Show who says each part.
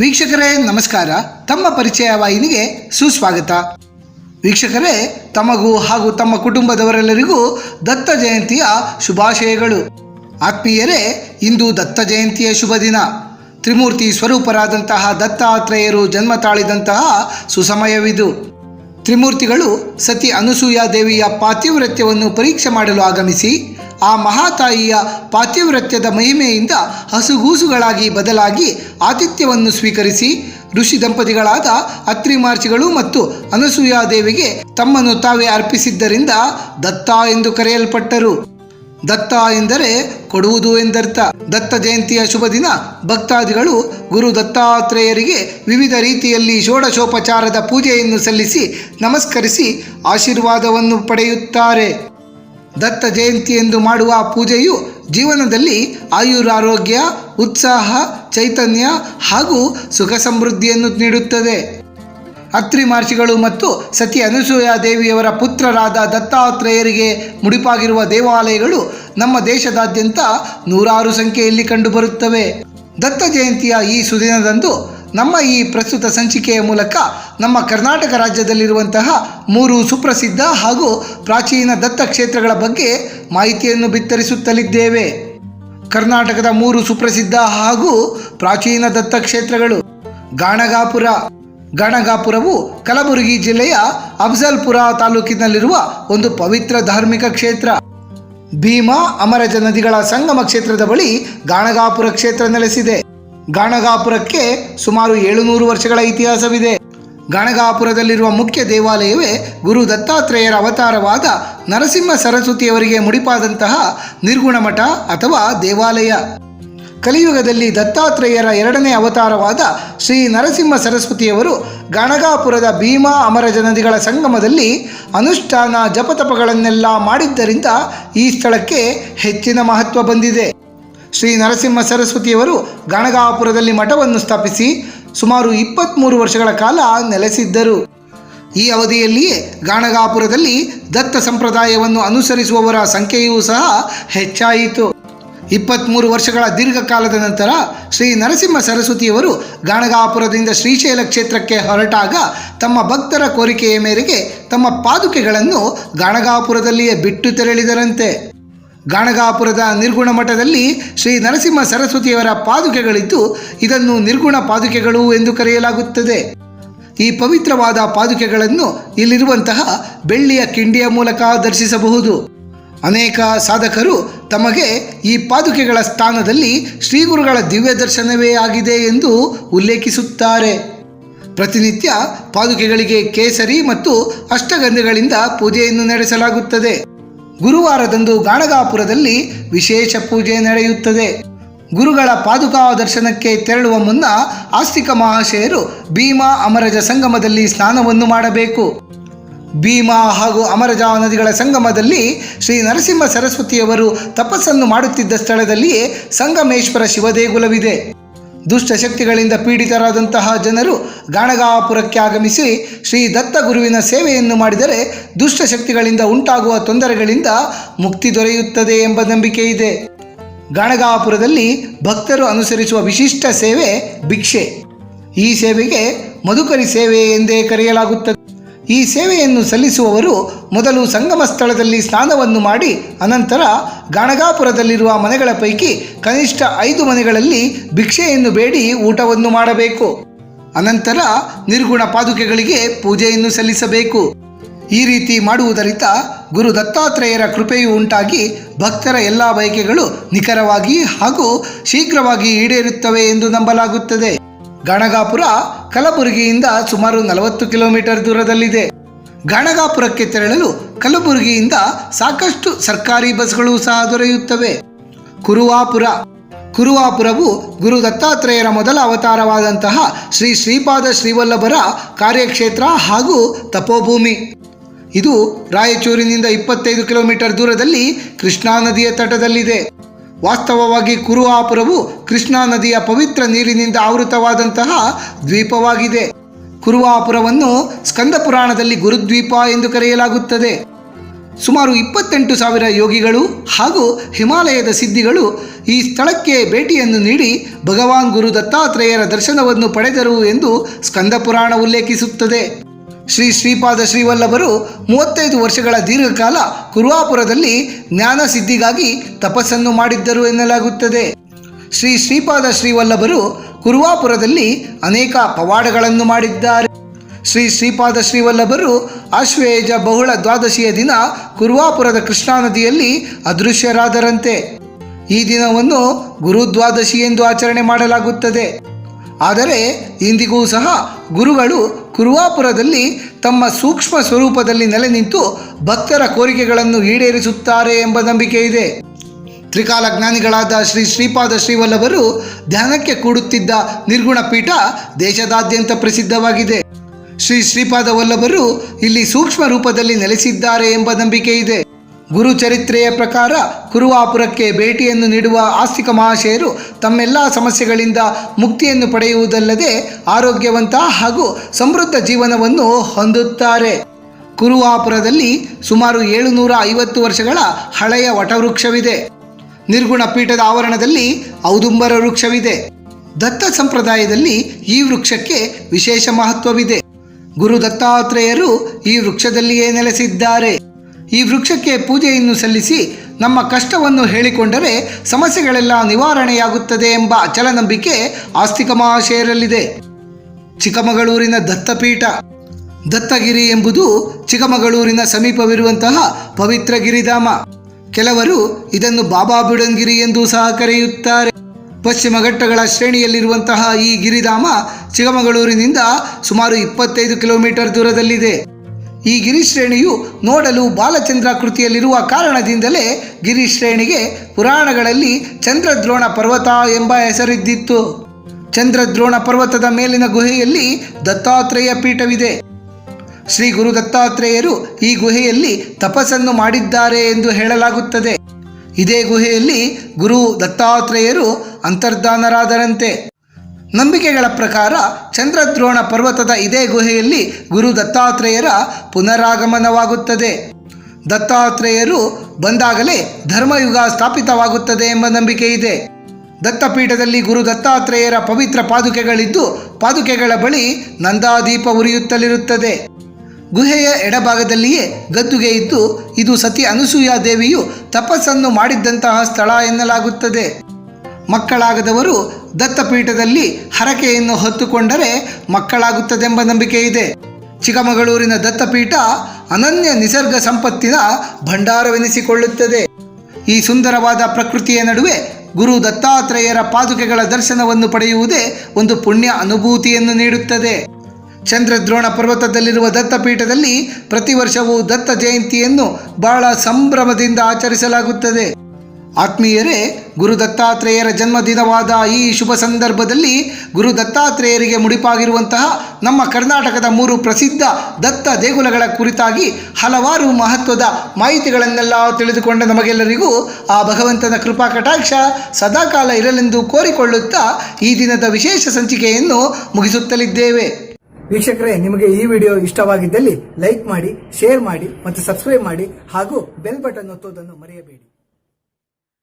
Speaker 1: ವೀಕ್ಷಕರೇ, ನಮಸ್ಕಾರ. ತಮ್ಮ ಪರಿಚಯ ವಾಹಿನಿಗೆ ಸುಸ್ವಾಗತ. ವೀಕ್ಷಕರೇ, ತಮಗೂ ಹಾಗೂ ತಮ್ಮ ಕುಟುಂಬದವರೆಲ್ಲರಿಗೂ ದತ್ತ ಜಯಂತಿಯ ಶುಭಾಶಯಗಳು. ಆತ್ಮೀಯರೇ, ಇಂದು ದತ್ತ ಜಯಂತಿಯ ಶುಭ ದಿನ. ತ್ರಿಮೂರ್ತಿ ಸ್ವರೂಪರಾದಂತಹ ದತ್ತಾತ್ರೇಯರು ಜನ್ಮ ತಾಳಿದಂತಹ ಸುಸಮಯವಿದು. ತ್ರಿಮೂರ್ತಿಗಳು ಸತಿ ಅನುಸೂಯಾ ದೇವಿಯ ಪಾತಿವ್ರತ್ಯವನ್ನು ಪರೀಕ್ಷೆ ಮಾಡಲು ಆಗಮಿಸಿ, ಆ ಮಹಾತಾಯಿಯ ಪಾತಿವ್ರತ್ಯದ ಮಹಿಮೆಯಿಂದ ಹಸುಗೂಸುಗಳಾಗಿ ಬದಲಾಗಿ ಆತಿಥ್ಯವನ್ನು ಸ್ವೀಕರಿಸಿ, ಋಷಿ ದಂಪತಿಗಳಾದ ಅತ್ರಿ ಮಾರ್ಚಿಗಳು ಮತ್ತು ಅನಸೂಯಾದೇವಿಗೆ ತಮ್ಮನ್ನು ತಾವೇ ಅರ್ಪಿಸಿದ್ದರಿಂದ ದತ್ತ ಎಂದು ಕರೆಯಲ್ಪಟ್ಟರು. ದತ್ತ ಎಂದರೆ ಕೊಡುವುದು ಎಂದರ್ಥ. ದತ್ತ ಜಯಂತಿಯ ಶುಭ ದಿನ ಭಕ್ತಾದಿಗಳು ಗುರು ದತ್ತಾತ್ರೇಯರಿಗೆ ವಿವಿಧ ರೀತಿಯಲ್ಲಿ ಷೋಡಶೋಪಚಾರದ ಪೂಜೆಯನ್ನು ಸಲ್ಲಿಸಿ ನಮಸ್ಕರಿಸಿ ಆಶೀರ್ವಾದವನ್ನು ಪಡೆಯುತ್ತಾರೆ. ದತ್ತ ಜಯಂತಿ ಎಂದು ಮಾಡುವ ಪೂಜೆಯು ಜೀವನದಲ್ಲಿ ಆಯುರಾರೋಗ್ಯ, ಉತ್ಸಾಹ, ಚೈತನ್ಯ ಹಾಗೂ ಸುಖ ಸಮೃದ್ಧಿಯನ್ನು ನೀಡುತ್ತದೆ. ಅತ್ರಿ ಮಹರ್ಷಿಗಳು ಮತ್ತು ಸತಿ ಅನಸೂಯ ದೇವಿಯವರ ಪುತ್ರರಾದ ದತ್ತಾತ್ರೇಯರಿಗೆ ಮುಡಿಪಾಗಿರುವ ದೇವಾಲಯಗಳು ನಮ್ಮ ದೇಶದಾದ್ಯಂತ ನೂರಾರು ಸಂಖ್ಯೆಯಲ್ಲಿ ಕಂಡುಬರುತ್ತವೆ. ದತ್ತ ಜಯಂತಿಯ ಈ ಸುದಿನದಂದು ನಮ್ಮ ಈ ಪ್ರಸ್ತುತ ಸಂಚಿಕೆಯ ಮೂಲಕ ನಮ್ಮ ಕರ್ನಾಟಕ ರಾಜ್ಯದಲ್ಲಿರುವಂತಹ ಮೂರು ಸುಪ್ರಸಿದ್ಧ ಹಾಗೂ ಪ್ರಾಚೀನ ದತ್ತ ಕ್ಷೇತ್ರಗಳ ಬಗ್ಗೆ ಮಾಹಿತಿಯನ್ನು ಬಿತ್ತರಿಸುತ್ತಲಿದ್ದೇವೆ. ಕರ್ನಾಟಕದ ಮೂರು ಸುಪ್ರಸಿದ್ಧ ಹಾಗೂ ಪ್ರಾಚೀನ ದತ್ತ ಕ್ಷೇತ್ರಗಳು ಗಾಣಗಾಪುರ ಗಾಣಗಾಪುರವು ಕಲಬುರಗಿ ಜಿಲ್ಲೆಯ ಅಫ್ಜಲ್ಪುರ ತಾಲೂಕಿನಲ್ಲಿರುವ ಒಂದು ಪವಿತ್ರ ಧಾರ್ಮಿಕ ಕ್ಷೇತ್ರ. ಭೀಮಾ ಅಮರಜ ನದಿಗಳ ಸಂಗಮ ಕ್ಷೇತ್ರದ ಬಳಿ ಗಾಣಗಾಪುರ ಕ್ಷೇತ್ರ ನೆಲೆಸಿದೆ. ಗಾಣಗಾಪುರಕ್ಕೆ ಸುಮಾರು ಏಳುನೂರು ವರ್ಷಗಳ ಇತಿಹಾಸವಿದೆ. ಗಾಣಗಾಪುರದಲ್ಲಿರುವ ಮುಖ್ಯ ದೇವಾಲಯವೇ ಗುರು ದತ್ತಾತ್ರೇಯರ ಅವತಾರವಾದ ನರಸಿಂಹ ಸರಸ್ವತಿಯವರಿಗೆ ಮುಡಿಪಾದಂತಹ ನಿರ್ಗುಣ ಮಠ ಅಥವಾ ದೇವಾಲಯ. ಕಲಿಯುಗದಲ್ಲಿ ದತ್ತಾತ್ರೇಯರ ಎರಡನೇ ಅವತಾರವಾದ ಶ್ರೀ ನರಸಿಂಹ ಸರಸ್ವತಿಯವರು ಗಣಗಾಪುರದ ಭೀಮಾ ಅಮರ ಜನದಿಗಳ ಸಂಗಮದಲ್ಲಿ ಅನುಷ್ಠಾನ ಜಪತಪಗಳನ್ನೆಲ್ಲ ಮಾಡಿದ್ದರಿಂದ ಈ ಸ್ಥಳಕ್ಕೆ ಹೆಚ್ಚಿನ ಮಹತ್ವ ಬಂದಿದೆ. ಶ್ರೀ ನರಸಿಂಹ ಸರಸ್ವತಿಯವರು ಗಣಗಾಪುರದಲ್ಲಿ ಮಠವನ್ನು ಸ್ಥಾಪಿಸಿ ಸುಮಾರು ಇಪ್ಪತ್ತ್ಮೂರು ವರ್ಷಗಳ ಕಾಲ ನೆಲೆಸಿದ್ದರು. ಈ ಅವಧಿಯಲ್ಲಿಯೇ ಗಾಣಗಾಪುರದಲ್ಲಿ ದತ್ತ ಸಂಪ್ರದಾಯವನ್ನು ಅನುಸರಿಸುವವರ ಸಂಖ್ಯೆಯೂ ಸಹ ಹೆಚ್ಚಾಯಿತು. ಇಪ್ಪತ್ತ್ಮೂರು ವರ್ಷಗಳ ದೀರ್ಘಕಾಲದ ನಂತರ ಶ್ರೀ ನರಸಿಂಹ ಸರಸ್ವತಿಯವರು ಗಾಣಗಾಪುರದಿಂದ ಶ್ರೀಶೈಲ ಕ್ಷೇತ್ರಕ್ಕೆ ಹೊರಟಾಗ ತಮ್ಮ ಭಕ್ತರ ಕೋರಿಕೆಯ ಮೇರೆಗೆ ತಮ್ಮ ಪಾದುಕೆಗಳನ್ನು ಗಾಣಗಾಪುರದಲ್ಲಿಯೇ ಬಿಟ್ಟು ತೆರಳಿದರಂತೆ. ಗಾಣಗಾಪುರದ ನಿರ್ಗುಣ ಮಠದಲ್ಲಿ ಶ್ರೀ ನರಸಿಂಹ ಸರಸ್ವತಿಯವರ ಪಾದುಕೆಗಳಿದ್ದು ಇದನ್ನು ನಿರ್ಗುಣ ಪಾದುಕೆಗಳು ಎಂದು ಕರೆಯಲಾಗುತ್ತದೆ. ಈ ಪವಿತ್ರವಾದ ಪಾದುಕೆಗಳನ್ನು ಇಲ್ಲಿರುವಂತಹ ಬೆಳ್ಳಿಯ ಕಿಂಡಿಯ ಮೂಲಕ ದರ್ಶಿಸಬಹುದು. ಅನೇಕ ಸಾಧಕರು ತಮಗೆ ಈ ಪಾದುಕೆಗಳ ಸ್ಥಾನದಲ್ಲಿ ಶ್ರೀಗುರುಗಳ ದಿವ್ಯ ದರ್ಶನವೇ ಆಗಿದೆ ಎಂದು ಉಲ್ಲೇಖಿಸುತ್ತಾರೆ. ಪ್ರತಿನಿತ್ಯ ಪಾದುಕೆಗಳಿಗೆ ಕೇಸರಿ ಮತ್ತು ಅಷ್ಟಗಂಧಗಳಿಂದ ಪೂಜೆಯನ್ನು ನಡೆಸಲಾಗುತ್ತದೆ. ಗುರುವಾರದಂದು ಗಾಣಗಾಪುರದಲ್ಲಿ ವಿಶೇಷ ಪೂಜೆ ನಡೆಯುತ್ತದೆ. ಗುರುಗಳ ಪಾದುಕಾ ದರ್ಶನಕ್ಕೆ ತೆರಳುವ ಮುನ್ನ ಆಸ್ತಿಕ ಮಹಾಶಯರು ಭೀಮಾ ಅಮರಜ ಸಂಗಮದಲ್ಲಿ ಸ್ನಾನವನ್ನು ಮಾಡಬೇಕು. ಭೀಮಾ ಹಾಗೂ ಅಮರಜಾ ನದಿಗಳ ಸಂಗಮದಲ್ಲಿ ಶ್ರೀ ನರಸಿಂಹ ಸರಸ್ವತಿಯವರು ತಪಸ್ಸನ್ನು ಮಾಡುತ್ತಿದ್ದ ಸ್ಥಳದಲ್ಲಿಯೇ ಸಂಗಮೇಶ್ವರ ಶಿವದೇಗುಲವಿದೆ. ದುಷ್ಟಶಕ್ತಿಗಳಿಂದ ಪೀಡಿತರಾದಂತಹ ಜನರು ಗಾಣಗಾಪುರಕ್ಕೆ ಆಗಮಿಸಿ ಶ್ರೀ ದತ್ತ ಗುರುವಿನ ಸೇವೆಯನ್ನು ಮಾಡಿದರೆ ದುಷ್ಟಶಕ್ತಿಗಳಿಂದ ಉಂಟಾಗುವ ತೊಂದರೆಗಳಿಂದ ಮುಕ್ತಿ ದೊರೆಯುತ್ತದೆ ಎಂಬ ನಂಬಿಕೆ ಇದೆ. ಗಾಣಗಾಪುರದಲ್ಲಿ ಭಕ್ತರು ಅನುಸರಿಸುವ ವಿಶಿಷ್ಟ ಸೇವೆ ಭಿಕ್ಷೆ. ಈ ಸೇವೆಗೆ ಮಧುಕರಿ ಸೇವೆ ಎಂದೇ ಕರೆಯಲಾಗುತ್ತದೆ. ಈ ಸೇವೆಯನ್ನು ಸಲ್ಲಿಸುವವರು ಮೊದಲು ಸಂಗಮ ಸ್ಥಳದಲ್ಲಿ ಸ್ನಾನವನ್ನು ಮಾಡಿ, ಅನಂತರ ಗಾಣಗಾಪುರದಲ್ಲಿರುವ ಮನೆಗಳ ಪೈಕಿ ಕನಿಷ್ಠ ಐದು ಮನೆಗಳಲ್ಲಿ ಭಿಕ್ಷೆಯನ್ನು ಬೇಡಿ ಊಟವನ್ನು ಮಾಡಬೇಕು. ಅನಂತರ ನಿರ್ಗುಣ ಪಾದುಕೆಗಳಿಗೆ ಪೂಜೆಯನ್ನು ಸಲ್ಲಿಸಬೇಕು. ಈ ರೀತಿ ಮಾಡುವುದರಿಂದ ಗುರು ದತ್ತಾತ್ರೇಯರ ಕೃಪೆಯು ಉಂಟಾಗಿ ಭಕ್ತರ ಎಲ್ಲ ಬಯಕೆಗಳು ನಿಖರವಾಗಿ ಹಾಗೂ ಶೀಘ್ರವಾಗಿ ಈಡೇರುತ್ತವೆ ಎಂದು ನಂಬಲಾಗುತ್ತದೆ. ಗಾಣಗಾಪುರ ಕಲಬುರಗಿಯಿಂದ ಸುಮಾರು ನಲವತ್ತು ಕಿಲೋಮೀಟರ್ ದೂರದಲ್ಲಿದೆ. ಗಾಣಗಾಪುರಕ್ಕೆ ತೆರಳಲು ಕಲಬುರಗಿಯಿಂದ ಸಾಕಷ್ಟು ಸರ್ಕಾರಿ ಬಸ್ಗಳು ಸಹ ದೊರೆಯುತ್ತವೆ. ಕುರುವಾಪುರ. ಕುರುವಾಪುರವು ಗುರು ದತ್ತಾತ್ರೇಯರ ಮೊದಲ ಅವತಾರವಾದಂತಹ ಶ್ರೀ ಶ್ರೀಪಾದ ಶ್ರೀವಲ್ಲಭರ ಕಾರ್ಯಕ್ಷೇತ್ರ ಹಾಗೂ ತಪೋಭೂಮಿ. ಇದು ರಾಯಚೂರಿನಿಂದ ಇಪ್ಪತ್ತೈದು ಕಿಲೋಮೀಟರ್ ದೂರದಲ್ಲಿ ಕೃಷ್ಣಾ ನದಿಯ ತಟದಲ್ಲಿದೆ. ವಾಸ್ತವವಾಗಿ ಕುರುವಾಪುರವು ಕೃಷ್ಣಾ ನದಿಯ ಪವಿತ್ರ ನೀರಿನಿಂದ ಆವೃತವಾದಂತಹ ದ್ವೀಪವಾಗಿದೆ. ಕುರುವಾಪುರವನ್ನು ಸ್ಕಂದ ಪುರಾಣದಲ್ಲಿ ಗುರುದ್ವೀಪ ಎಂದು ಕರೆಯಲಾಗುತ್ತದೆ. ಸುಮಾರು ಇಪ್ಪತ್ತೆಂಟು ಸಾವಿರ ಯೋಗಿಗಳು ಹಾಗೂ ಹಿಮಾಲಯದ ಸಿದ್ಧಿಗಳು ಈ ಸ್ಥಳಕ್ಕೆ ಭೇಟಿಯನ್ನು ನೀಡಿ ಭಗವಾನ್ ಗುರು ದತ್ತಾತ್ರೇಯರ ದರ್ಶನವನ್ನು ಪಡೆದರು ಎಂದು ಸ್ಕಂದ ಪುರಾಣ ಉಲ್ಲೇಖಿಸುತ್ತದೆ. ಶ್ರೀ ಶ್ರೀಪಾದ ಶ್ರೀವಲ್ಲಭರು ಮೂವತ್ತೈದು ವರ್ಷಗಳ ದೀರ್ಘಕಾಲ ಕುರುವಾಪುರದಲ್ಲಿ ಜ್ಞಾನ ಸಿದ್ಧಿಗಾಗಿ ತಪಸ್ಸನ್ನು ಮಾಡಿದ್ದರು ಎನ್ನಲಾಗುತ್ತದೆ. ಶ್ರೀ ಶ್ರೀಪಾದ ಶ್ರೀವಲ್ಲಭರು ಕುರುವಾಪುರದಲ್ಲಿ ಅನೇಕ ಪವಾಡಗಳನ್ನು ಮಾಡಿದ್ದಾರೆ. ಶ್ರೀ ಶ್ರೀಪಾದ ಶ್ರೀವಲ್ಲಭರು ಅಶ್ವೇಜ ಬಹುಳ ದ್ವಾದಶಿಯ ದಿನ ಕುರುವಾಪುರದ ಕೃಷ್ಣಾ ನದಿಯಲ್ಲಿ ಅದೃಶ್ಯರಾದರಂತೆ. ಈ ದಿನವನ್ನು ಗುರುದ್ವಾದಶಿ ಎಂದು ಆಚರಣೆ ಮಾಡಲಾಗುತ್ತದೆ. ಆದರೆ ಇಂದಿಗೂ ಸಹ ಗುರುಗಳು ಕುರುವಾಪುರದಲ್ಲಿ ತಮ್ಮ ಸೂಕ್ಷ್ಮ ಸ್ವರೂಪದಲ್ಲಿ ನೆಲೆ ನಿಂತು ಭಕ್ತರ ಕೋರಿಕೆಗಳನ್ನು ಈಡೇರಿಸುತ್ತಾರೆ ಎಂಬ ನಂಬಿಕೆ ಇದೆ. ತ್ರಿಕಾಲ ಜ್ಞಾನಿಗಳಾದ ಶ್ರೀ ಶ್ರೀಪಾದ ಶ್ರೀವಲ್ಲಭರು ಧ್ಯಾನಕ್ಕೆ ಕೂಡುತ್ತಿದ್ದ ನಿರ್ಗುಣ ಪೀಠ ದೇಶದಾದ್ಯಂತ ಪ್ರಸಿದ್ಧವಾಗಿದೆ. ಶ್ರೀ ಶ್ರೀಪಾದ ವಲ್ಲಭರು ಇಲ್ಲಿ ಸೂಕ್ಷ್ಮ ರೂಪದಲ್ಲಿ ನೆಲೆಸಿದ್ದಾರೆ ಎಂಬ ನಂಬಿಕೆ ಇದೆ. ಗುರು ಚರಿತ್ರೆಯ ಪ್ರಕಾರ ಕುರುವಾಪುರಕ್ಕೆ ಭೇಟಿಯನ್ನು ನೀಡುವ ಆಸ್ತಿಕ ಮಹಾಶಯರು ತಮ್ಮೆಲ್ಲ ಸಮಸ್ಯೆಗಳಿಂದ ಮುಕ್ತಿಯನ್ನು ಪಡೆಯುವುದಲ್ಲದೆ ಆರೋಗ್ಯವಂತ ಹಾಗೂ ಸಮೃದ್ಧ ಜೀವನವನ್ನು ಹೊಂದುತ್ತಾರೆ. ಕುರುವಾಪುರದಲ್ಲಿ ಸುಮಾರು ಏಳುನೂರ ಐವತ್ತು ವರ್ಷಗಳ ಹಳೆಯ ವಟವೃಕ್ಷವಿದೆ. ನಿರ್ಗುಣ ಪೀಠದ ಆವರಣದಲ್ಲಿ ಔದುಂಬರ ವೃಕ್ಷವಿದೆ. ದತ್ತ ಸಂಪ್ರದಾಯದಲ್ಲಿ ಈ ವೃಕ್ಷಕ್ಕೆ ವಿಶೇಷ ಮಹತ್ವವಿದೆ. ಗುರು ದತ್ತಾತ್ರೇಯರು ಈ ವೃಕ್ಷದಲ್ಲಿಯೇ ನೆಲೆಸಿದ್ದಾರೆ. ಈ ವೃಕ್ಷಕ್ಕೆ ಪೂಜೆಯನ್ನು ಸಲ್ಲಿಸಿ ನಮ್ಮ ಕಷ್ಟವನ್ನು ಹೇಳಿಕೊಂಡರೆ ಸಮಸ್ಯೆಗಳೆಲ್ಲ ನಿವಾರಣೆಯಾಗುತ್ತದೆ ಎಂಬ ಅಚಲ ನಂಬಿಕೆ ಆಸ್ತಿಕ ಮಹಾಶಯರಲ್ಲಿದೆ ಚಿಕ್ಕಮಗಳೂರಿನ ದತ್ತಪೀಠ. ದತ್ತಗಿರಿ ಎಂಬುದು ಚಿಕ್ಕಮಗಳೂರಿನ ಸಮೀಪವಿರುವಂತಹ ಪವಿತ್ರ ಗಿರಿಧಾಮ. ಕೆಲವರು ಇದನ್ನು ಬಾಬಾ ಬುಡನ್ಗಿರಿ ಎಂದು ಸಹ ಕರೆಯುತ್ತಾರೆ. ಪಶ್ಚಿಮ ಘಟ್ಟಗಳ ಶ್ರೇಣಿಯಲ್ಲಿರುವಂತಹ ಈ ಗಿರಿಧಾಮ ಚಿಕ್ಕಮಗಳೂರಿನಿಂದ ಸುಮಾರು ಇಪ್ಪತ್ತೈದು ಕಿಲೋಮೀಟರ್ ದೂರದಲ್ಲಿದೆ. ಈ ಗಿರಿಶ್ರೇಣಿಯು ನೋಡಲು ಬಾಲಚಂದ್ರ ಕೃತಿಯಲ್ಲಿರುವ ಕಾರಣದಿಂದಲೇ ಗಿರಿಶ್ರೇಣಿಗೆ ಪುರಾಣಗಳಲ್ಲಿ ಚಂದ್ರದ್ರೋಣ ಪರ್ವತ ಎಂಬ ಹೆಸರಿದ್ದಿತ್ತು. ಚಂದ್ರದ್ರೋಣ ಪರ್ವತದ ಮೇಲಿನ ಗುಹೆಯಲ್ಲಿ ದತ್ತಾತ್ರೇಯ ಪೀಠವಿದೆ. ಶ್ರೀ ಗುರು ದತ್ತಾತ್ರೇಯರು ಈ ಗುಹೆಯಲ್ಲಿ ತಪಸ್ಸನ್ನು ಮಾಡಿದ್ದಾರೆ ಎಂದು ಹೇಳಲಾಗುತ್ತದೆ. ಇದೇ ಗುಹೆಯಲ್ಲಿ ಗುರು ದತ್ತಾತ್ರೇಯರು ಅಂತರ್ಧಾನರಾದರಂತೆ ನಂಬಿಕೆಗಳ ಪ್ರಕಾರ ಚಂದ್ರದ್ರೋಣ ಪರ್ವತದ ಇದೇ ಗುಹೆಯಲ್ಲಿ ಗುರು ದತ್ತಾತ್ರೇಯರ ಪುನರಾಗಮನವಾಗುತ್ತದೆ. ದತ್ತಾತ್ರೇಯರು ಬಂದಾಗಲೇ ಧರ್ಮಯುಗ ಸ್ಥಾಪಿತವಾಗುತ್ತದೆ ಎಂಬ ನಂಬಿಕೆ ಇದೆ. ದತ್ತಪೀಠದಲ್ಲಿ ಗುರು ದತ್ತಾತ್ರೇಯರ ಪವಿತ್ರ ಪಾದುಕೆಗಳಿದ್ದು ಪಾದುಕೆಗಳ ಬಳಿ ನಂದಾದೀಪ ಉರಿಯುತ್ತಲಿರುತ್ತದೆ. ಗುಹೆಯ ಎಡಭಾಗದಲ್ಲಿಯೇ ಗದ್ದುಗೆ ಇದ್ದು ಇದು ಸತಿ ಅನಸೂಯ ದೇವಿಯು ತಪಸ್ಸನ್ನು ಮಾಡಿದ್ದಂತಹ ಸ್ಥಳ ಎನ್ನಲಾಗುತ್ತದೆ. ಮಕ್ಕಳಾಗದವರು ದತ್ತಪೀಠದಲ್ಲಿ ಹರಕೆಯನ್ನು ಹೊತ್ತುಕೊಂಡರೆ ಮಕ್ಕಳಾಗುತ್ತದೆಂಬ ನಂಬಿಕೆ ಇದೆ ಚಿಕ್ಕಮಗಳೂರಿನ ದತ್ತಪೀಠ ಅನನ್ಯ ನಿಸರ್ಗ ಸಂಪತ್ತಿನ ಭಂಡಾರವೆನಿಸಿಕೊಳ್ಳುತ್ತದೆ. ಈ ಸುಂದರವಾದ ಪ್ರಕೃತಿಯ ನಡುವೆ ಗುರು ದತ್ತಾತ್ರೇಯರ ಪಾದುಕೆಗಳ ದರ್ಶನವನ್ನು ಪಡೆಯುವುದೇ ಒಂದು ಪುಣ್ಯ ಅನುಭೂತಿಯನ್ನು ನೀಡುತ್ತದೆ. ಚಂದ್ರದ್ರೋಣ ಪರ್ವತದಲ್ಲಿರುವ ದತ್ತಪೀಠದಲ್ಲಿ ಪ್ರತಿ ವರ್ಷವೂ ದತ್ತ ಜಯಂತಿಯನ್ನು ಬಹಳ ಸಂಭ್ರಮದಿಂದ ಆಚರಿಸಲಾಗುತ್ತದೆ. ಆತ್ಮೀಯರೇ, ಗುರು ದತ್ತಾತ್ರೇಯರ ಜನ್ಮದಿನವಾದ ಈ ಶುಭ ಸಂದರ್ಭದಲ್ಲಿ ಗುರು ದತ್ತಾತ್ರೇಯರಿಗೆ ಮುಡಿಪಾಗಿರುವಂತಹ ನಮ್ಮ ಕರ್ನಾಟಕದ ಮೂರು ಪ್ರಸಿದ್ಧ ದತ್ತ ದೇಗುಲಗಳ ಕುರಿತಾಗಿ ಹಲವಾರು ಮಹತ್ವದ ಮಾಹಿತಿಗಳನ್ನೆಲ್ಲ ತಿಳಿದುಕೊಂಡ ನಮಗೆಲ್ಲರಿಗೂ ಆ ಭಗವಂತನ ಕೃಪಾ ಕಟಾಕ್ಷ ಸದಾಕಾಲ ಇರಲೆಂದು ಕೋರಿಕೊಳ್ಳುತ್ತಾ ಈ ದಿನದ ವಿಶೇಷ ಸಂಚಿಕೆಯನ್ನು ಮುಗಿಸುತ್ತಲಿದ್ದೇವೆ.
Speaker 2: ವೀಕ್ಷಕರೇ, ನಿಮಗೆ ಈ ವಿಡಿಯೋ ಇಷ್ಟವಾಗಿದ್ದಲ್ಲಿ ಲೈಕ್ ಮಾಡಿ, ಶೇರ್ ಮಾಡಿ ಮತ್ತು ಸಬ್ಸ್ಕ್ರೈಬ್ ಮಾಡಿ ಹಾಗೂ ಬೆಲ್ ಬಟನ್ ಒತ್ತುವುದನ್ನು ಮರೆಯಬೇಡಿ.